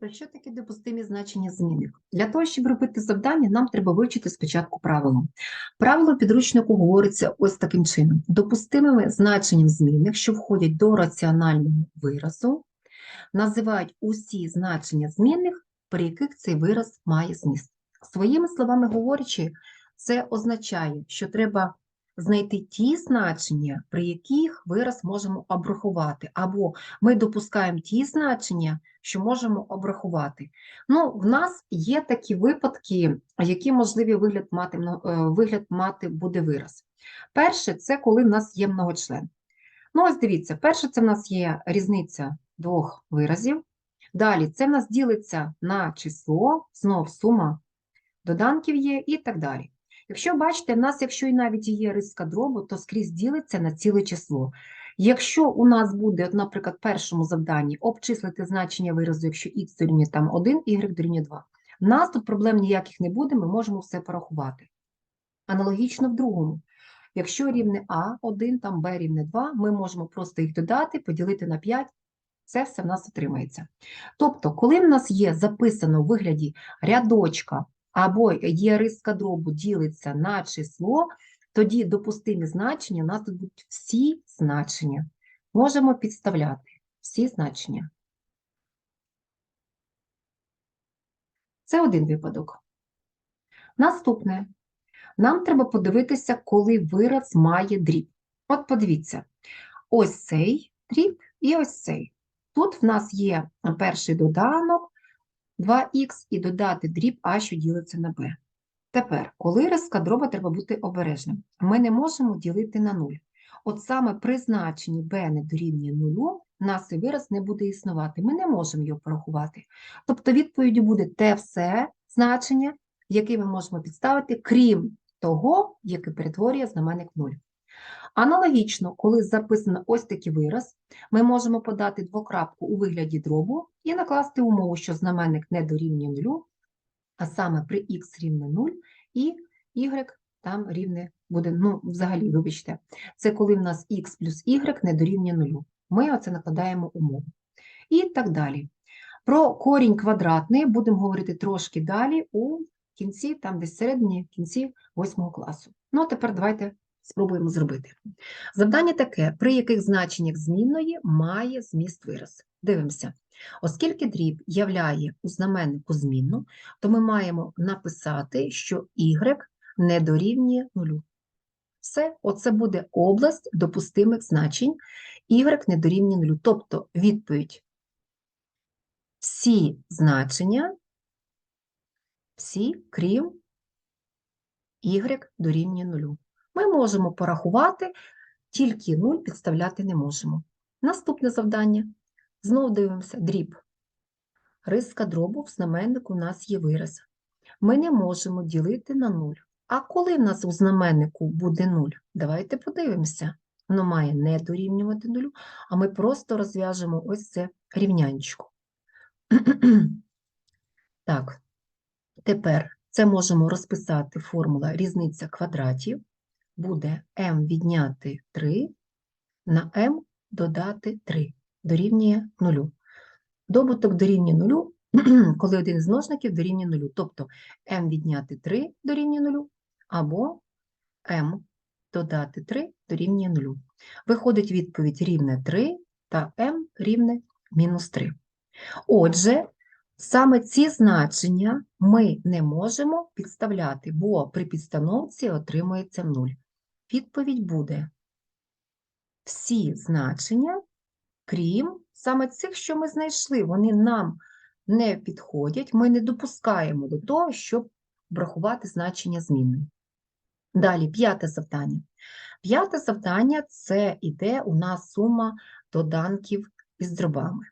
То що таке допустимі значення змінних? Для того, щоб робити завдання, нам треба вивчити спочатку правило. Правило підручнику говориться ось таким чином: допустимими значенням змінних, що входять до раціонального виразу, називають усі значення змінних, при яких цей вираз має зміст. Своїми словами говорячи, це означає, що треба знайти ті значення, при яких вираз можемо обрахувати, або ми допускаємо ті значення, що можемо обрахувати. Ну, в нас є такі випадки, які можливі вигляд мати, е, вигляд мати буде вираз. Перше, це коли в нас є многочлен. Ну, ось дивіться, перше, це в нас є різниця двох виразів. Далі це в нас ділиться на число, знов сума доданків є і так далі. Якщо бачите, в нас, якщо і навіть є риска дробу, то скрізь ділиться на ціле число. Якщо у нас буде, наприклад, в першому завданні обчислити значення виразу, якщо х дорівнює там 1, y дорівнює 2, в нас тут проблем ніяких не буде, ми можемо все порахувати. Аналогічно в другому. Якщо рівне А 1, там Б рівне 2, ми можемо просто їх додати, поділити на 5, це все в нас отримається. Тобто, коли в нас є записано в вигляді рядочка або є риска дробу ділиться на число, тоді допустимі значення, у нас тут будуть всі значення. Можемо підставляти всі значення. Це один випадок. Наступне. Нам треба подивитися, коли вираз має дріб. От подивіться, ось цей дріб і ось цей. Тут в нас є перший доданок 2х і додати дріб а, що ділиться на b. Тепер, коли риска дроба, треба бути обережним. Ми не можемо ділити на 0. От саме при значенні b не дорівнює 0, в нас цей вираз не буде існувати. Ми не можемо його порахувати. Тобто відповіддю буде те все значення, яке ми можемо підставити, крім того, яке перетворює знаменник в 0. Аналогічно, коли записано ось такий вираз, ми можемо подати двокрапку у вигляді дробу і накласти умову, що знаменник не дорівнює 0, а саме при х рівне 0 і y там рівне буде, ну, взагалі, вибачте, це коли в нас х плюс y не дорівнює 0. Ми оце накладаємо умову. І так далі. Про корінь квадратний будемо говорити трошки далі у кінці, там десь середині, кінці 8 класу. Ну, а тепер давайте спробуємо зробити. Завдання таке, при яких значеннях змінної має зміст вираз. Дивимося. Оскільки дріб являє у знаменнику змінну, то ми маємо написати, що y не дорівнює нулю. Все, оце буде область допустимих значень, y не дорівнює нулю. Тобто відповідь всі значення, всі, крім y дорівнює нулю. Ми можемо порахувати, тільки 0 підставляти не можемо. Наступне завдання. Знову дивимося дріб. Риска дробу в знаменнику у нас є вираз. Ми не можемо ділити на 0. А коли в нас у знаменнику буде 0? Давайте подивимося. Воно має не дорівнювати 0, а ми просто розв'яжемо ось це рівнянечко. Так, тепер це можемо розписати формула різниця квадратів. Буде m відняти 3 на m додати 3 дорівнює 0. Добуток дорівнює 0, коли один з множників дорівнює 0. Тобто m відняти 3 дорівнює 0, або m додати 3 дорівнює 0. Виходить відповідь рівне 3 та m рівне мінус 3. Отже, саме ці значення ми не можемо підставляти, бо при підстановці отримується 0. Відповідь буде всі значення, крім саме цих, що ми знайшли, вони нам не підходять, ми не допускаємо до того, щоб врахувати значення змінної. Далі, п'яте завдання. П'яте завдання – це іде у нас сума доданків із дробами.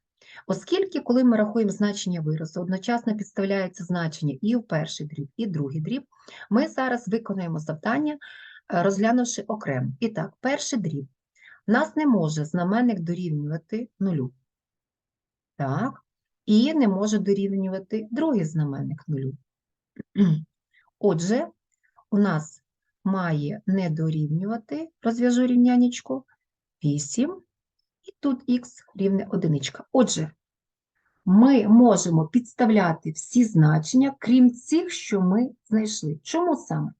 Оскільки, коли ми рахуємо значення виразу, одночасно підставляється значення і в перший дріб, і другий дріб, ми зараз виконуємо завдання, розглянувши окремо. І так, перший дріб. Нас не може знаменник дорівнювати нулю. Так, і не може дорівнювати другий знаменник нулю. Отже, у нас має не дорівнювати, розв'яжу рівнянечко, 8, і тут х рівне одиничка. Отже, ми можемо підставляти всі значення, крім цих, що ми знайшли. Чому саме?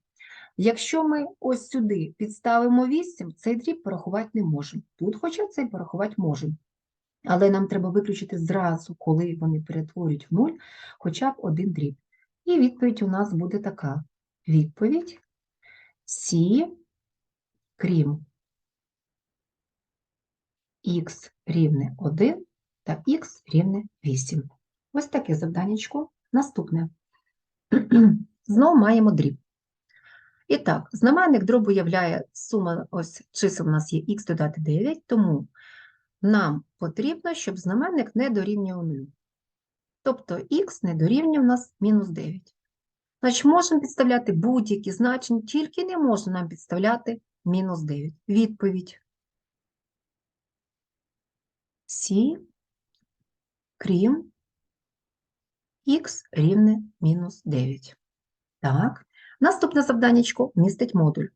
Якщо ми ось сюди підставимо 8, цей дріб порахувати не можемо. Тут хоча цей порахувати можемо. Але нам треба виключити зразу, коли вони перетворюють в 0, хоча б один дріб. І відповідь у нас буде така. Відповідь всі, крім х рівне 1 та х рівне 8. Ось таке завданнячко. Наступне. Знову маємо дріб. І так, знаменник дробу являє сума, ось чисел у нас є х додати 9, тому нам потрібно, щоб знаменник не дорівнював 0. Тобто х не дорівнює у нас мінус 9. Значить, можемо підставляти будь-які значення, тільки не можна нам підставляти мінус 9. Відповідь. Всі, крім х рівне мінус 9. Так, наступне завданнячко містить модуль.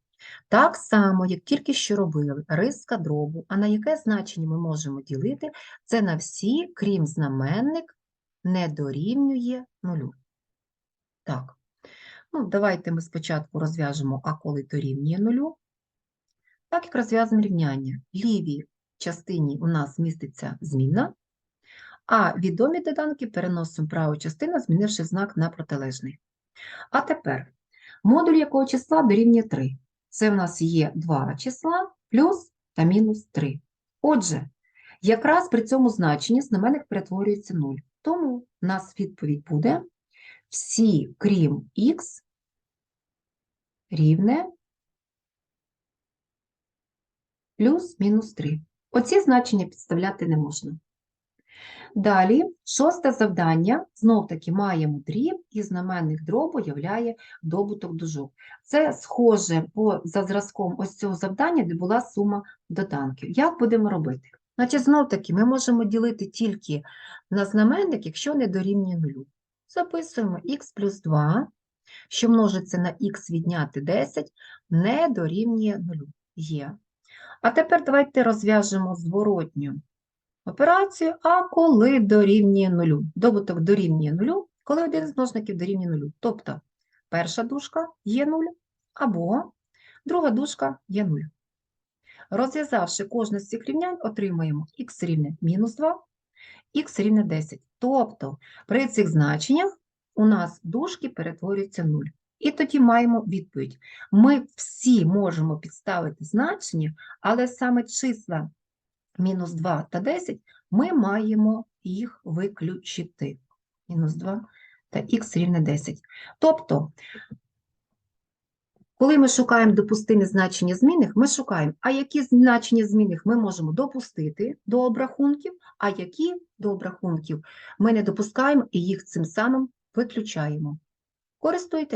Так само, як тільки що робили, риска дробу, а на яке значення ми можемо ділити, це на всі, крім знаменник, не дорівнює нулю. Так, ну давайте ми спочатку розв'яжемо, а коли дорівнює нулю. Так як розв'язуємо рівняння. В лівій частині у нас міститься змінна, а відомі доданки переносимо праву частину, змінивши знак на протилежний. А тепер модуль якого числа дорівнює 3. Це в нас є два числа плюс та мінус 3. Отже, якраз при цьому значенні знаменник перетворюється 0. Тому у нас відповідь буде всі, крім х, рівне плюс-мінус 3. Оці значення підставляти не можна. Далі, шосте завдання. Знов-таки маємо дріб, і знаменник дробу являє добуток дужок. Це схоже по, за зразком ось цього завдання, де була сума доданків. Як будемо робити? Значить, знов-таки ми можемо ділити тільки на знаменник, якщо не дорівнює нулю. Записуємо х плюс 2, що множиться на х відняти 10, не дорівнює нулю. Є. А тепер давайте розв'яжемо зворотню операцію, а коли дорівнює нулю. Добуток дорівнює нулю, коли один з множників дорівнює нулю. Тобто перша дужка є 0, або друга дужка є 0. Розв'язавши кожне з цих рівнянь, отримаємо х рівне мінус 2, х рівне 10. Тобто при цих значеннях у нас дужки перетворюються в 0. І тоді маємо відповідь. Ми всі можемо підставити значення, але саме числа мінус 2 та 10 ми маємо їх виключити. Мінус 2 та х рівне 10. Тобто, коли ми шукаємо допустимі значення змінних, ми шукаємо, а які значення змінних ми можемо допустити до обрахунків, а які до обрахунків ми не допускаємо і їх цим самим виключаємо. Користуйтесь.